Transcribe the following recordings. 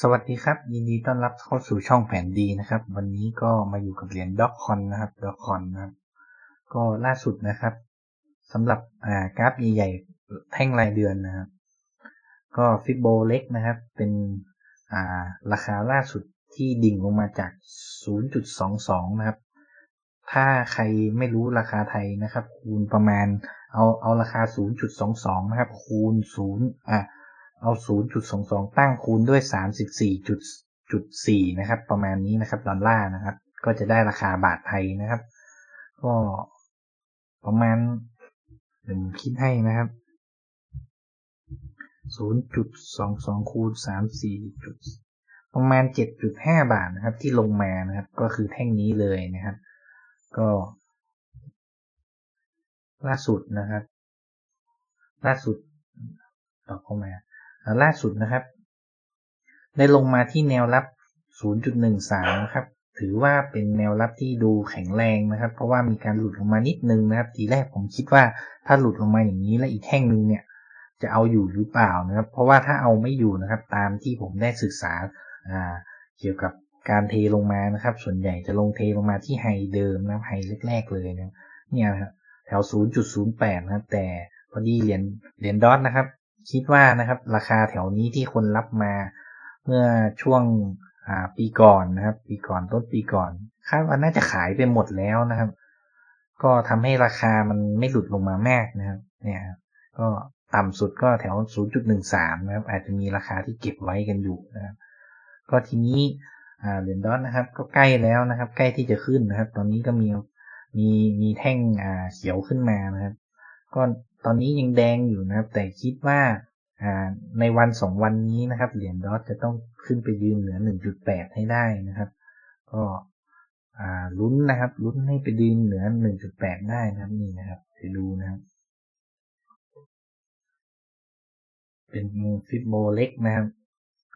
สวัสดีครับ ยินดีต้อนรับเข้าสู่ช่องแผนดีนะครับ วันนี้ก็มาอยู่กับเหรียญด็อกคอนนะครับด็อกคอนนะครับก็ล่าสุดนะครับสำหรับอ่ากราฟใหญ่ๆแท่งรายเดือนนะครับ ก็ฟิโบเล็กนะครับ เป็นอ่าราคาล่าสุดที่ดิ่งลงมาจาก 0.22 นะครับ ถ้าใครไม่รู้ราคาไทยนะครับ คูณประมาณเอาเอาราคา 0.22 นะครับ คูณ0อ่า เอา 0.22 ตั้งคูณด้วย 34.4 นะครับ ประมาณนี้นะครับ ดอลลาร์นะครับ ก็จะได้ราคาบาทไทยนะครับ ก็ประมาณผมคิดให้นะครับ 0.22 คูณ 34จุดประมาณ 7.5 บาทนะครับ ที่ลงมานะครับ ก็คือแท่งนี้เลยนะครับ ก็ล่าสุดนะครับ ล่าสุดต่อเข้ามา ล่าสุดนะครับ ได้ลงมาที่แนวรับ 0.13 นะครับ ถือว่าเป็นแนวรับที่ดูแข็งแรงนะครับ เพราะว่ามีการหลุดลงมานิดนึงนะครับ ทีแรกผมคิดว่าถ้าหลุดลงมาอย่างนี้แล้วอีกแท่งหนึ่งเนี่ย จะเอาอยู่หรือเปล่านะครับ เพราะว่าถ้าเอาไม่อยู่นะครับ ตามที่ผมได้ศึกษาเกี่ยวกับการเทลงมานะครับ ส่วนใหญ่จะลงเทลงมาที่ไฮเดิมนะไฮแรกๆเลยนะเนี่ยนะครับแถว 0.08 นะครับ แต่พอดีเหรียญเหรียญดอทนะครับ คิดว่านะครับ ราคาแถวนี้ที่คนรับมาเมื่อช่วงปีก่อนนะครับ ปีก่อนต้นปีก่อนคาดว่าน่าจะขายไปหมดแล้วนะครับ ก็ทำให้ราคามันไม่หลุดลงมามากนะครับ เนี่ยก็ต่ำสุดก็แถว 0.13 นะครับ อาจจะมีราคาที่เก็บไว้กันอยู่นะครับ ก็ทีนี้เหรียญดอทนะครับ ก็ใกล้แล้วนะครับ ใกล้ที่จะขึ้นนะครับ ตอนนี้ก็มีมีมีแท่งเขียวขึ้นมานะครับ ก็ ตอนนี้ยังแดงอยู่นะครับ แต่คิดว่าในวันสองวันนี้นะครับ เหรียญดอทจะต้องขึ้นไปยืนเหนือ 1.8 ให้ได้นะครับ ก็ลุ้นนะครับลุ้นให้ไปยืนเหนือ 1.8 ได้นะครับนี่นะครับไปดูนะครับ เป็นฟิบโบเล็กนะครับ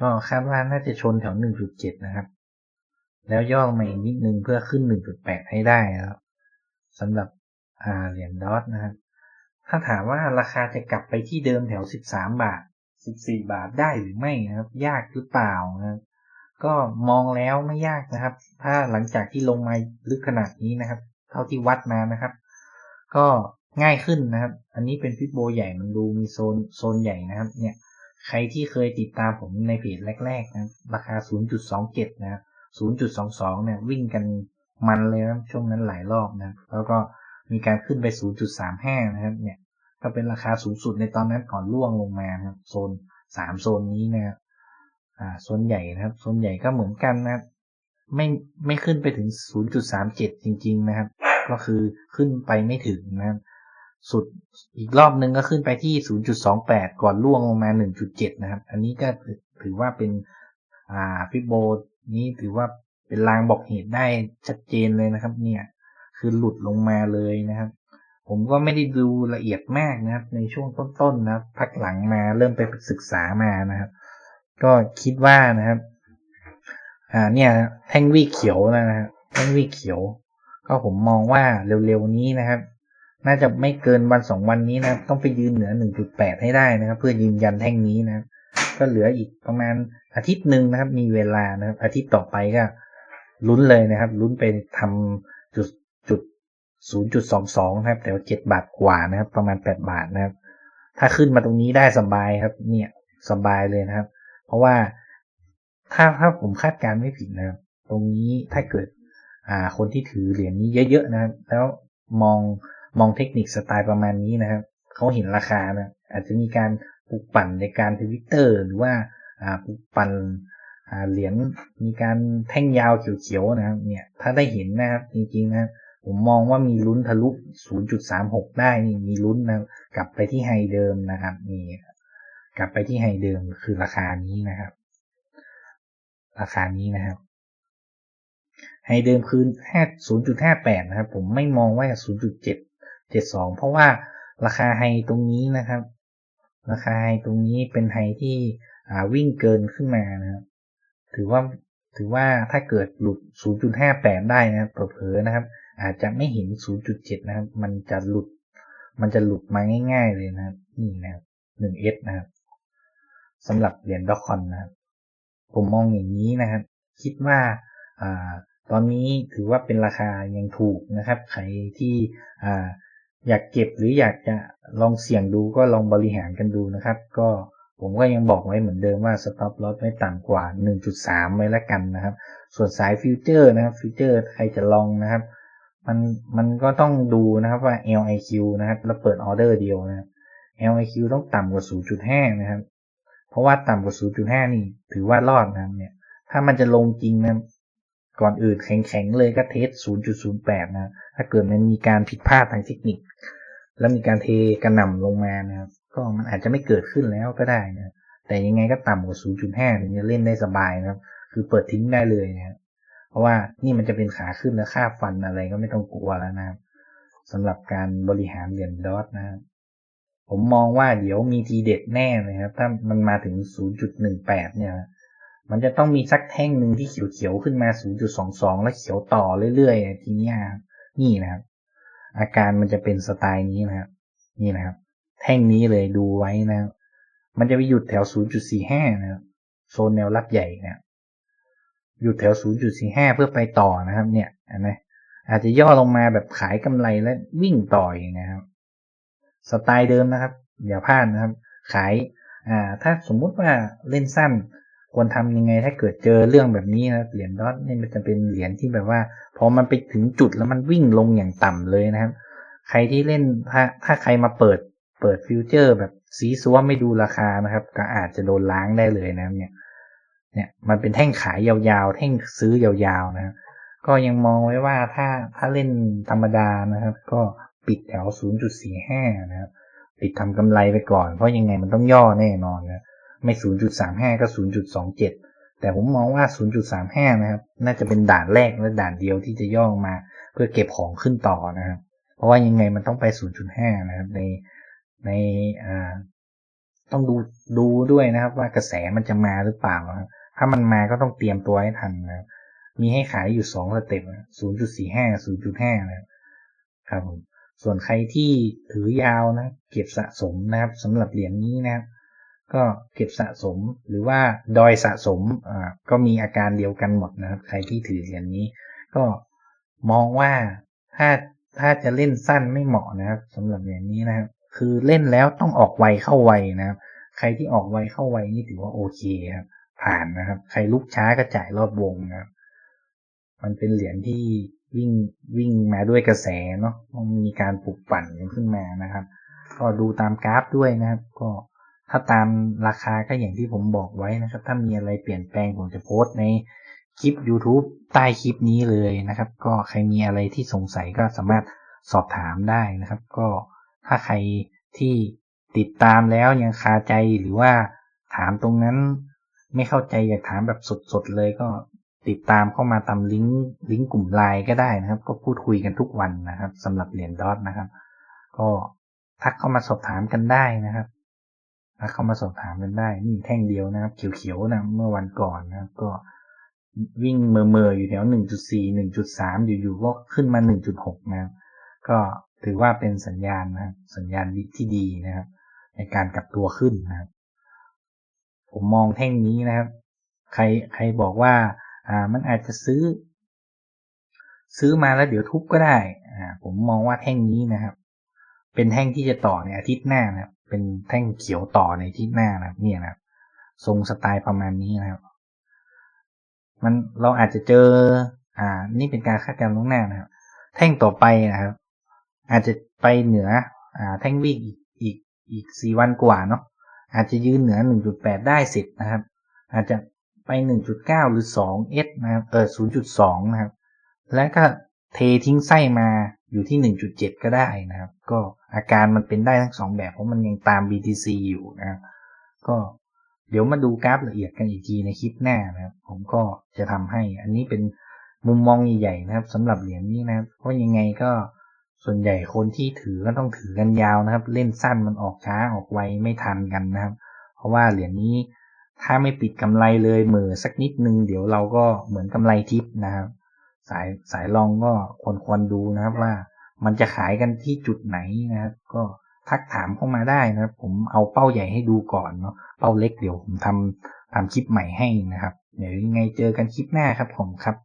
ก็คาดว่าน่าจะชนแถว 1.7 นะครับ แล้วย่อมาอีกนิดนึงเพื่อขึ้น 1.8 ให้ได้นะครับสำหรับเหรียญดอทนะครับ ถ้าถามว่าราคาจะกลับไปที่เดิมแถว 13 บาท 14 บาทได้หรือไม่นะครับ ยากหรือเปล่านะครับก็มองแล้วไม่ยากนะครับ ถ้าหลังจากที่ลงมาลึกขนาดนี้นะครับ เท่าที่วัดมานะครับ ก็ง่ายขึ้นนะครับ อันนี้เป็นฟิบโบใหญ่มันดูมีโซนโซนใหญ่นะครับ เนี่ยใครที่เคยติดตามผมในเพจแรกๆนะราคา 0.27 นะครับ0.22 เนี่ยวิ่งกันมันเลยนะช่วงนั้นหลายรอบนะ แล้วก็ มีการขึ้นไป 0.35 นะครับ เนี่ย ก็เป็นราคาสูงสุดในตอนนั้นก่อนล่วงลงมานะครับ โซน 3 โซนนี้นะครับอ่า โซนใหญ่นะครับ โซนใหญ่ก็เหมือนกันนะครับ ไม่ ไม่ขึ้นไปถึง 0.37 จริง ๆ นะครับ ก็คือขึ้นไปไม่ถึงนะครับ สุด อีกรอบนึงก็ขึ้นไปที่ 0.28 ก่อนล่วงลงมา 1.7 นะครับ อันนี้ก็ถือว่าเป็น อ่าฟิโบนี้ถือว่าเป็นลางบอกเหตุได้ชัดเจนเลยนะครับ เนี่ย คือหลุดลงมาเลยนะครับ ผมก็ไม่ได้ดูละเอียดมากนะครับ ในช่วงต้นๆนะครับพักหลังมาเริ่มไปศึกษามานะครับ ก็คิดว่านะครับ อ่าเนี่ย แท่งวีเขียวนะครับแท่งวีเขียว ก็ผมมองว่าเร็วๆนี้นะครับ น่าจะไม่เกินวันสองวันนี้นะครับ ต้องไปยืนเหนือ 1.8 ให้ได้นะครับ เพื่อยืนยันแท่งนี้นะครับก็เหลืออีกประมาณอาทิตย์หนึ่งนะครับ มีเวลานะครับ อาทิตย์ต่อไปก็ลุ้นเลยนะครับ ลุ้นไปทำจุดจุด 0.22 นะครับ แต่ว่า 7 บาทกว่านะครับ ประมาณ 8 บาทนะครับ ถ้าขึ้นมาตรงนี้ได้สบายครับ เนี่ยสบายเลยนะครับ เพราะว่าถ้าถ้าผมคาดการไม่ผิดนะครับ ตรงนี้ถ้าเกิด อ่า คนที่ถือเหรียญนี้เยอะๆนะครับ แล้วมองมองเทคนิคสไตล์ประมาณนี้นะครับ เขาเห็นราคานะ อาจจะมีการปลุกปั่นในการทวิตเตอร์หรือว่า อ่า ปลุกปั่นเหรียญมีการแท่งยาวเขียวๆนะครับ เนี่ย ถ้าได้เห็นนะครับ จริงๆนะ ผมมองว่ามีลุ้นทะลุ 0.36 ได้นี่มีลุ้นนะกลับไปที่ไฮเดิมนะครับนี่กลับไปที่ไฮเดิมคือราคานี้นะครับ ราคานี้นะครับไฮเดิมคือ0.58 นะครับ ผมไม่มองว่า 0.772 เพราะว่าราคาไฮตรงนี้นะครับ ราคาไฮตรงนี้เป็นไฮที่วิ่งเกินขึ้นมานะครับ ถือว่าถือว่าถ้าเกิดหลุด 0.58 ได้นะครับเผลอๆนะครับ อาจจะไม่เห็น 0.7 นะครับ มันจะหลุด มันจะหลุดมาง่าย ๆ เลยนะครับ นี่นะครับ 1S นะครับสำหรับเหรียญด็อกคอนนะครับ ผมมองอย่างนี้นะครับ คิดว่าอ่าตอนนี้ถือว่าเป็นราคายังถูกนะครับ ใครที่อ่าอยากเก็บหรืออยากจะลองเสี่ยงดูก็ลองบริหารกันดูนะครับ ก็ผมก็ยังบอกไว้เหมือนเดิมว่า stop loss ไม่ต่ำกว่า 1.3 ไว้แล้วกันนะครับ ส่วนสายฟิวเจอร์นะครับฟิวเจอร์ใครจะลองนะครับ มันมันก็ต้องดูนะครับว่า LIQ นะครับ แล้วเปิดออเดอร์เดียวนะครับ LIQ ต้องต่ำกว่า 0.5 นะครับ เพราะว่าต่ำกว่า 0.5 นี่ ถือว่ารอดนะครับเนี่ย ถ้ามันจะลงจริงนะก่อนอื่นแข็งๆเลยก็เทส 0.08 นะ ถ้าเกิดมันมีการผิดพลาดทางเทคนิค แล้วมีการเทกระหน่ำลงมานะครับ ก็มันอาจจะไม่เกิดขึ้นแล้วก็ได้นะ แต่ยังไงก็ต่ำกว่า 0.5 ถึงจะเล่นได้สบายนะครับ คือเปิดทิ้งได้เลยนะครับ เพราะว่านี่มันจะเป็นขาขึ้นแล้วค่าฟันอะไรก็ไม่ต้องกลัวแล้วนะครับสำหรับการบริหารเหรียญดอทนะครับผมมองว่าเดี๋ยวมีทีเด็ดแน่เลยครับ ถ้ามันมาถึง 0.18 เนี่ย มันจะต้องมีสักแท่งหนึ่งที่เขียวๆขึ้นมา 0.22 แล้วเขียวต่อเรื่อยๆ ทีนี้นี่นะครับ อาการมันจะเป็นสไตล์นี้นะครับ นี่นะครับ แท่งนี้เลยดูไว้นะครับมันจะไปหยุดแถว 0.45 นะครับ โซนแนวรับใหญ่นะ ครับหยุดแถว 0.45 เพื่อไปต่อนะครับ เนี่ยนะอาจจะย่อลงมาแบบขายกำไรและวิ่งต่ออย่างนะครับ สไตล์เดิมนะครับ อย่าพลาดนะครับ ขายอ่าถ้าสมมุติว่าเล่นสั้นควรทำยังไงถ้าเกิดเจอเรื่องแบบนี้นะเหรียญดอทนี่มันจะเป็นเหรียญที่แบบว่า พอมันไปถึงจุดแล้วมันวิ่งลงอย่างต่ำเลยนะครับ ใครที่เล่นถ้าถ้าใครมาเปิดเปิดฟิวเจอร์ แบบซีซัวไม่ดูราคานะครับ ก็อาจจะโดนล้างได้เลยนะเนี่ย เนี่ยมันเป็นแท่งขายยาวๆ แท่งซื้อยาวๆนะครับก็ยังมองไว้ว่าถ้าถ้าเล่นธรรมดานะครับ ก็ปิดแถว 0.45 นะครับ ปิดทำกำไรไปก่อน เพราะยังไงมันต้องย่อแน่นอนนะไม่ 0.35 ก็ 0.27 แต่ผมมองว่า 0.35 นะครับ น่าจะเป็นด่านแรกและด่านเดียวที่จะย่อมา เพื่อเก็บของขึ้นต่อนะครับ เพราะว่ายังไงมันต้องไป 0.5 นะครับ ในในอ่าต้องดูดูด้วยนะครับ ว่ากระแสมันจะมาหรือเปล่านะครับ ถ้ามันมาก็ต้องเตรียมตัวให้ทันนะมีให้ขายอยู่2สเต็ป0.45 0.5นะครับครับผมส่วนใครที่ถือยาวนะ เก็บสะสมนะครับสำหรับเหรียญนี้นะครับ ก็เก็บสะสมหรือว่าดอยสะสมอ่าก็มีอาการเดียวกันหมดนะครับ ใครที่ถือเหรียญนี้ ก็มองว่าถ้าถ้าจะเล่นสั้นไม่เหมาะนะครับสำหรับเหรียญนี้นะครับ คือเล่นแล้วต้องออกไวเข้าไวนะครับ ใครที่ออกไวเข้าไวนี่ถือว่าโอเคครับ ผ่านนะครับ ใครลุกช้าก็จ่ายรอบวงนะครับ มันเป็นเหรียญที่วิ่งวิ่งมาด้วยกระแสเนาะมันมีการปลุกปั่นขึ้นมานะครับ ก็ดูตามกราฟด้วยนะครับ ก็ถ้าตามราคาก็อย่างที่ผมบอกไว้นะครับ ถ้ามีอะไรเปลี่ยนแปลงผมจะโพสต์ในคลิป YouTube ใต้คลิปนี้เลยนะครับ ก็ใครมีอะไรที่สงสัยก็สามารถสอบถามได้นะครับ ก็ถ้าใครที่ติดตามแล้วยังคาใจหรือว่าถามตรงนั้น ไม่เข้าใจอยากถามแบบสดๆเลยก็ติดตามเข้ามาตามลิงก์ลิงก์กลุ่มไลน์ก็ได้นะครับ ก็พูดคุยกันทุกวันนะครับสำหรับเหรียญดอทนะครับ ก็ทักเข้ามาสอบถามกันได้นะครับทักเข้ามาสอบถามกันได้ นี่แท่งเดียวนะครับ เขียวๆนะเมื่อวันก่อนนะครับ ก็วิ่งเมื่อๆอยู่แถว 1.4 1.3 อยู่ๆก็ขึ้นมา 1.6 นะครับ ก็ถือว่าเป็นสัญญาณนะสัญญาณที่ดีนะครับ ในการกลับตัวขึ้นนะครับ ผมมองแท่งนี้นะครับ ใครใครบอกว่า อ่า มันอาจจะซื้อ ซื้อมาแล้วเดี๋ยวทุบก็ได้ อ่า ผมมองว่าแท่งนี้นะครับ เป็นแท่งที่จะต่อในอาทิตย์หน้านะครับ เป็นแท่งเขียวต่อในอาทิตย์หน้านะครับ เนี่ยนะครับ ทรงสไตล์ประมาณนี้นะครับ มันเราอาจจะเจอ อ่า นี่เป็นการคาดการณ์ล่วงหน้านะครับ แท่งต่อไปนะครับ อาจจะไปเหนือ อ่า แท่งวิ่งอีกอีกอีกสี่วันกว่าเนาะ อาจจะยืนเหนือ 1.8 ได้เสร็จนะครับ อาจจะไป 1.9 หรือ2 s นะครับเออ0.2 นะครับ แล้วก็เททิ้งไส้มาอยู่ที่ 1.7 ก็ได้นะครับ ก็อาการมันเป็นได้ทั้งสองแบบเพราะมันยังตาม BTC อยู่นะครับก็เดี๋ยวมาดูกราฟละเอียดกันอีกทีในคลิปหน้านะครับ ผมก็จะทำให้อันนี้เป็นมุมมองใหญ่ๆนะครับสำหรับเหรียญนี้นะครับเพราะยังไงก็ ส่วนใหญ่คนที่ถือก็ต้องถือกันยาวนะครับ เล่นสั้นมันออกช้าออกไวไม่ทันกันนะครับ เพราะว่าเหรียญนี้ถ้าไม่ปิดกำไรเลยเหมือสักนิดนึงเดี๋ยวเราก็เหมือนกำไรทิปนะครับ สายสายลองก็ควรควรดูนะครับว่ามันจะขายกันที่จุดไหนนะครับ ก็ทักถามเข้ามาได้นะครับ ผมเอาเป้าใหญ่ให้ดูก่อนเนาะเป้าเล็กเดี๋ยวผมทำทำคลิปใหม่ให้นะครับ เดี๋ยวยังไงเจอกันคลิปหน้าครับผมครับ